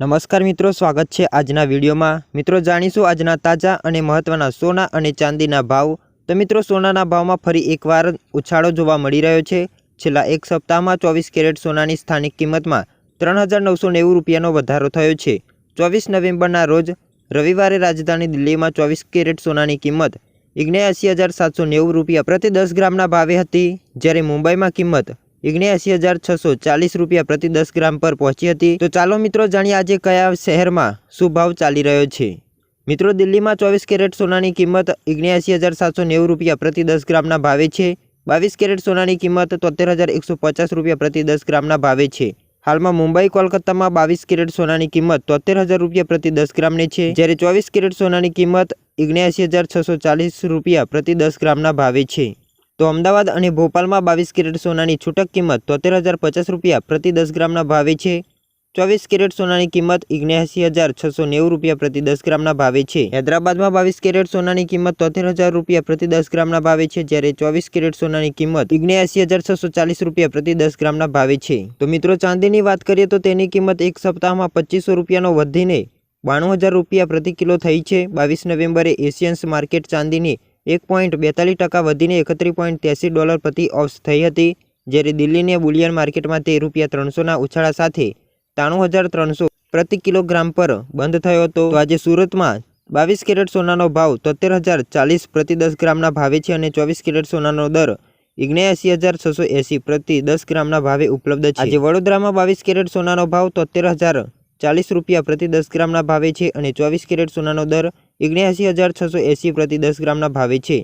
નમસ્કાર મિત્રો, સ્વાગત છે આજના વિડીયોમાં. મિત્રો, જાણીશું આજના તાજા અને મહત્વના સોના અને ચાંદીના ભાવ. તો મિત્રો, સોનાના ભાવમાં ફરી એકવાર ઉછાળો જોવા મળી રહ્યો છે. છેલ્લા એક સપ્તાહમાં ચોવીસ કેરેટ સોનાની સ્થાનિક કિંમતમાં ત્રણ હજાર નવસો નેવું રૂપિયાનો વધારો થયો છે. ચોવીસ નવેમ્બરના રોજ રવિવારે રાજધાની દિલ્હીમાં ચોવીસ કેરેટ સોનાની કિંમત ઓગણ્યાસી હજાર સાતસો નેવું રૂપિયા પ્રતિ દસ ગ્રામના ભાવે હતી, જ્યારે મુંબઈમાં કિંમત ઓગણ્યાસી હજાર છસો ચાલીસ રૂપિયા પ્રતિ દસ ગ્રામ પર પહોંચી હતી. તો ચાલો મિત્રો જાણીએ આજે કયા શહેરમાં શું ભાવ ચાલી રહ્યો છે. મિત્રો, દિલ્હીમાં ચોવીસ કેરેટ સોનાની કિંમત ઓગણ્યાસી હજાર સાતસો નેવું રૂપિયા પ્રતિ દસ ગ્રામના ભાવે છે. બાવીસ કેરેટ સોનાની કિંમત તોતેર હજાર એકસો પચાસ રૂપિયા પ્રતિ દસ ગ્રામના ભાવે છે. હાલમાં મુંબઈ, કોલકાતામાં બાવીસ કેરેટ સોનાની કિંમત તોતેર હજાર રૂપિયા પ્રતિ દસ ગ્રામની છે. જ્યારે ચોવીસ કેરેટ સોનાની કિંમત ઓગણ્યાસી હજાર છસો ચાલીસ રૂપિયા પ્રતિ દસ ગ્રામના ભાવે છે. તો અમદાવાદ અને ભોપાલમાં બાવીસ કેરેટ સોનાની છૂટક કિંમત તોતેર હજાર પચાસ રૂપિયા પ્રતિ દસ ગ્રામના ભાવે છે. ચોવીસ કેરેટ સોનાની કિંમત ઓગણ્યાસી હજાર છસો નેવું રૂપિયા પ્રતિ દસ ગ્રામના ભાવે છે. હૈદરાબાદમાં બાવીસ કેરેટ સોનાની કિંમત તોતેર હજાર રૂપિયા પ્રતિ દસ ગ્રામના ભાવે છે, જ્યારે ચોવીસ કેરેટ સોનાની કિંમત ઓગણ્યાસી હજાર છસો ચાલીસ રૂપિયા પ્રતિ દસ ગ્રામના ભાવે છે. તો મિત્રો, ચાંદીની વાત કરીએ તો તેની કિંમત એક સપ્તાહમાં પચીસો રૂપિયાનો વધીને બાણું હજાર રૂપિયા પ્રતિ કિલો થઈ છે. બાવીસ નવેમ્બરે એશિયન્સ માર્કેટ ચાંદીની એક પોઈન્ટ બેતાલીસ ટકા વધીને એકત્રીસ પોઈન્ટ ત્યાસી ડોલર પ્રતિ ઓફ થઈ હતી, જ્યારે દિલ્હીની બુલિયન માર્કેટમાં તે રૂપિયા ત્રણસોના ઉછાળા સાથે ત્રાણું હજાર ત્રણસો પ્રતિ કિલોગ્રામ પર બંધ થયો હતો. આજે સુરતમાં બાવીસ કેરેટ સોનાનો ભાવ તોતેર હજાર ચાલીસ પ્રતિ દસ ગ્રામના ભાવે છે અને ચોવીસ કેરેટ સોનાનો દર ઓગણ્યાસી હજાર છસો એંસી પ્રતિ દસ ગ્રામના ભાવે ઉપલબ્ધ છે. આજે વડોદરામાં બાવીસ કેરેટ સોનાનો ભાવ તોતેર હજાર ચાલીસ રૂપિયા પ્રતિ દસ ગ્રામના ભાવે છે અને ચોવીસ કેરેટ સોનાનો દર ઓગણ્યાસી હજાર છસો એંસી પ્રતિ દસ ગ્રામના ભાવે છે.